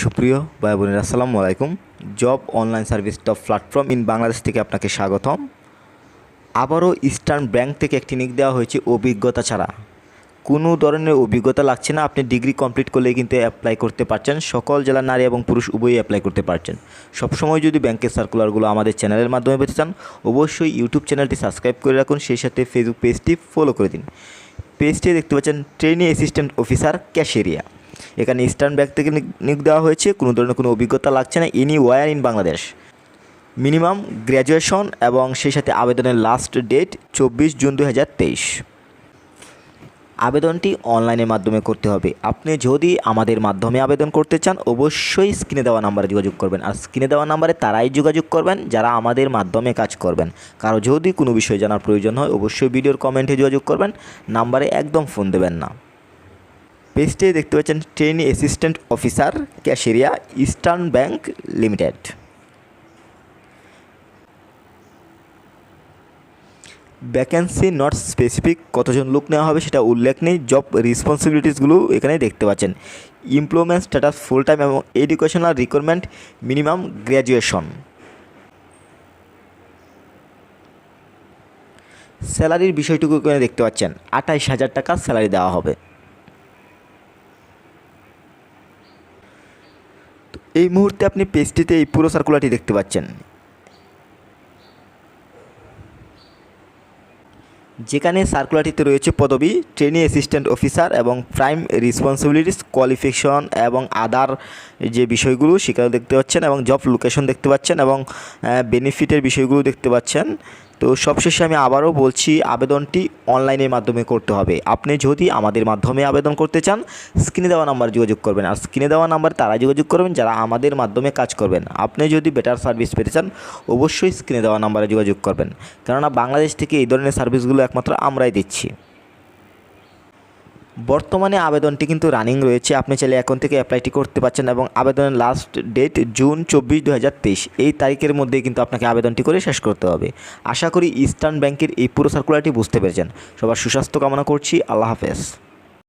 সুপ্রিয় ভাই বোনেরা আসসালামু আলাইকুম। Job online service top platform in Bangladesh থেকে আপনাকে স্বাগতম। আবারও ইস্টার্ন ব্যাংক থেকে একটি নিক দেওয়া হয়েছে অভিজ্ঞতা ছাড়া। কোনো ধরনের অভিজ্ঞতা লাগছে না, আপনি ডিগ্রি কমপ্লিট করলেই কিন্তু অ্যাপ্লাই করতে পারছেন। সকল জেলার নারী এবং পুরুষ উভয়ই অ্যাপ্লাই করতে পারছেন। সবসময় যদি ব্যাংকের সার্কুলারগুলো আমাদের চ্যানেলের মাধ্যমে পেতে চান, অবশ্যই ইউটিউব চ্যানেলটি সাবস্ক্রাইব করে রাখুন, সেই সাথে ফেসবুক পেজটি ফলো করে দিন। পেজটি দেখতে পাচ্ছেন ট্রেনিং অ্যাসিস্ট্যান্ট অফিসার ক্যাশেরিয়া এখানে ইস্টার্ন ব্যাংক থেকে নিয়োগ দেওয়া হয়েছে। কোনো ধরনের কোনো অভিজ্ঞতা লাগছে না। Anywhere in Bangladesh minimum graduation এবং সেই সাথে আবেদনের লাস্ট ডেট চব্বিশ জুন দু হাজার তেইশ। আবেদনটি অনলাইনের মাধ্যমে করতে হবে। আপনি যদি আমাদের মাধ্যমে আবেদন করতে চান, অবশ্যই স্ক্রিনে দেওয়া নাম্বারে যোগাযোগ করবেন। আর স্ক্রিনে দেওয়া নাম্বারে তারাই যোগাযোগ করবেন, যারা আমাদের মাধ্যমে কাজ করবেন। কারও যদি কোনো বিষয় জানার প্রয়োজন হয়, অবশ্যই ভিডিওর কমেন্টে যোগাযোগ করবেন। নাম্বারে একদম ফোন দেবেন না। পেজটি দেখতে পাচ্ছেন trainee assistant officer ক্যাশেরিয়া Eastern Bank limited. Vacancy not specific কতজন লোক নেওয়া হবে সেটা উল্লেখ নেই জব রেসপন্সিবিলিটিসগুলো এখানে দেখতে পাচ্ছেন। এমপ্লয়মেন্ট স্ট্যাটাস ফুল টাইম এবং এডুকেশনাল রিকোয়ারমেন্ট মিনিমাম গ্র্যাজুয়েশন স্যালারির বিষয়টুকু এখানে দেখতে পাচ্ছেন, আঠাইশ হাজার টাকা স্যালারি দেওয়া হবে। এই মুহূর্তে আপনি পেজটিতে এই পুরো সার্কুলারটি দেখতে পাচ্ছেন। যেখানে সার্কুলারটিতে রয়েছে পদবি ট্রেনি অ্যাসিস্ট্যান্ট অফিসার এবং প্রাইম রেসপন্সিবিলিটিস কোয়ালিফিকেশন এবং আদার যে বিষয়গুলো সেখানে দেখতে পাচ্ছেন এবং জব লোকেশন দেখতে পাচ্ছেন এবং বেনিফিটের বিষয়গুলো দেখতে পাচ্ছেন। তো সবশেষে আমি আবারও বলছি, আবেদনটি অনলাইনের মাধ্যমে করতে হবে। আপনি যদি আমাদের মাধ্যমে আবেদন করতে চান, স্ক্রিনে দেওয়া নাম্বার যোগাযোগ করবেন। আর স্ক্রিনে দেওয়া নাম্বার তারা যোগাযোগ করবেন, যারা আমাদের মাধ্যমে কাজ করবেন। আপনি যদি বেটার সার্ভিস পেতে চান, অবশ্যই স্ক্রিনে দেওয়া নাম্বারে যোগাযোগ করবেন। কেননা বাংলাদেশ থেকে এই ধরনের সার্ভিসগুলো একমাত্র আমরাই দিচ্ছি। বর্তমানে আবেদনটি কিন্তু রানিং রয়েছে। আপনি চাইলে এখন থেকে অ্যাপ্লাইটি করতে পারছেন এবং আবেদনের লাস্ট ডেট জুন চব্বিশ দু এই তারিখের মধ্যেই কিন্তু আপনাকে আবেদনটি করে শেষ করতে হবে। আশা করি ইস্টার্ন ব্যাংকের এই পুরো সার্কুলারটি বুঝতে পেরেছেন। সবার সুস্বাস্থ্য কামনা করছি। আল্লাহ হাফেজ।